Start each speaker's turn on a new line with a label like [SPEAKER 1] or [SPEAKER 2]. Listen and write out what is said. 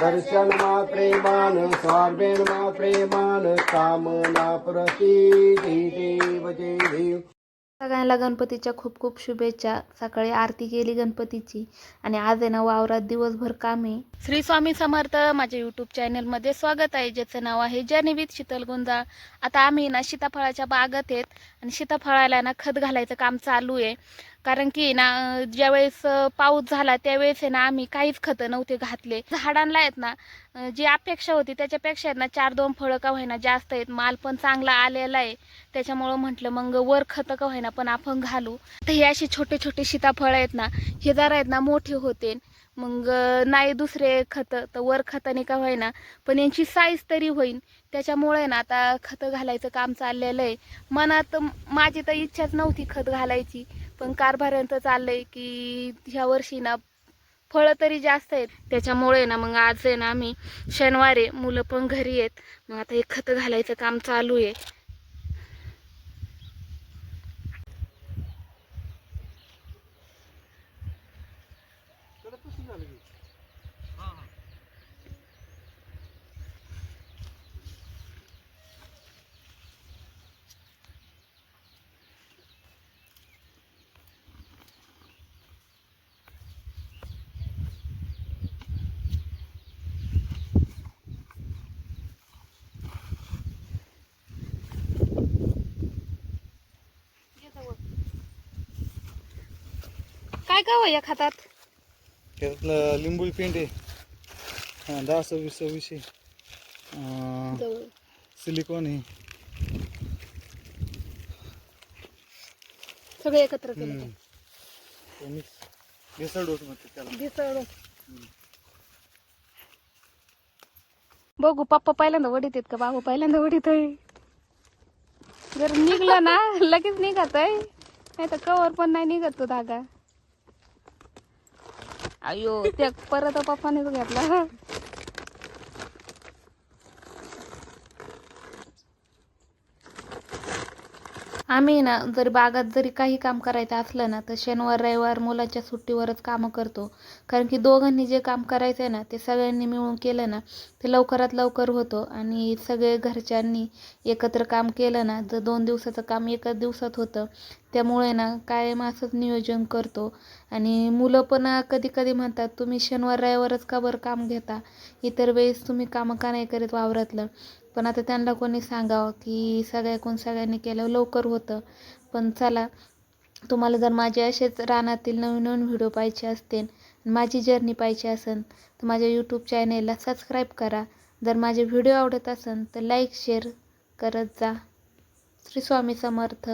[SPEAKER 1] दर्शन मा प्रेमान स्वार्वेण मा प्रेमान कामना प्रसिद्धी देव जय देव।
[SPEAKER 2] सगळ्यांना गणपतीच्या खूप खूप शुभेच्छा. सकाळी आरती केली गणपतीची. आणि आज आहे ना वावरात दिवसभर काम. आहे श्री स्वामी समर्थ माझ्या यूट्यूब चॅनलमध्ये स्वागत आहे. ज्याचं नाव आहे जर्नी विथ शीतल गुंजाळ आता आम्ही ना सीताफळाच्या बागेत आहेत. आणि सीताफळाला ना खत घालायचं काम चालू आहे. कारण की ना ज्यावेळेस पाऊस झाला त्यावेळेस आहे ना आम्ही काहीच खतं नव्हते घातले. झाडांना आहेत ना जी अपेक्षा होती त्याच्यापेक्षा आहेत ना चार दोन फळं का होईना जास्त आहेत. माल पण चांगला आलेला आहे. त्याच्यामुळं म्हटलं मग वर खतं का होईना पण आपण घालू. तर हे असे छोटे छोटे सीताफळ आहेत ना हे जरा आहेत ना मोठे होते. मग नाही दुसरे खतं तर वर खताने का होईना पण यांची साईज तरी होईल त्याच्यामुळे ना आता खतं घालायचं काम चाललेलं आहे. मनात माझी तर इच्छाच नव्हती खत घालायची. पण कारभारांत चाललंय की ह्या वर्षी ना फळं तरी जास्त आहेत. त्याच्यामुळे ना मग आज आहे ना आम्ही शनिवार आहे मुलं पण घरी आहेत. मग आता हे खतं घालायचं काम चालू आहे. काय काय या खातात?
[SPEAKER 3] त्यातलं लिंबू पेंट आहे. हा, दहा सव्वीस सव्वीस आहे सिलिकॉन आहे.
[SPEAKER 2] सगळे एकत्र
[SPEAKER 3] डोस म्हणते त्याला.
[SPEAKER 2] बघू पप्पा पहिल्यांदा वडीत आहेत का? बाबू पहिल्यांदा वडीत आहे. जर निघलं ना लगेच निघत आहे नाही तर कवर पण नाही निघत तो धागा. अयो त्या परत पप्पानेच घेतला. आम्ही ना जरी बागात जरी काही काम करायचं असलं ना तर शनिवार रविवार मुलाच्या सुट्टीवरच कामं करतो. कारण की दोघांनी जे काम करायचं आहे ना ते सगळ्यांनी मिळून केलं ना ते लवकरात लवकर होतं. आणि सगळे घरच्यांनी एकत्र काम केलं ना जर दोन दिवसाचं काम एकाच दिवसात होतं. त्यामुळे ना कायम असंच नियोजन करतो. आणि मुलं पण कधी कधी म्हणतात तुम्ही शनिवार रविवारच का बरं काम घेता? इतर वेळेस तुम्ही कामं का नाही करीत वावरातलं? पण आता त्यांना कोणी सांगावं की सगळ्याकडून सगळ्यांनी केलं लवकर होतं. पण चला तुम्हाला जर माझे असेच रानातील नवीन नवीन व्हिडिओ पाहिजे असतील माझी जर्नी पाहिजे असेल तर माझ्या यूट्यूब चॅनेलला सबस्क्राईब करा. जर माझे व्हिडिओ आवडत असेल तर लाईक शेअर करत जा. श्री स्वामी समर्थ.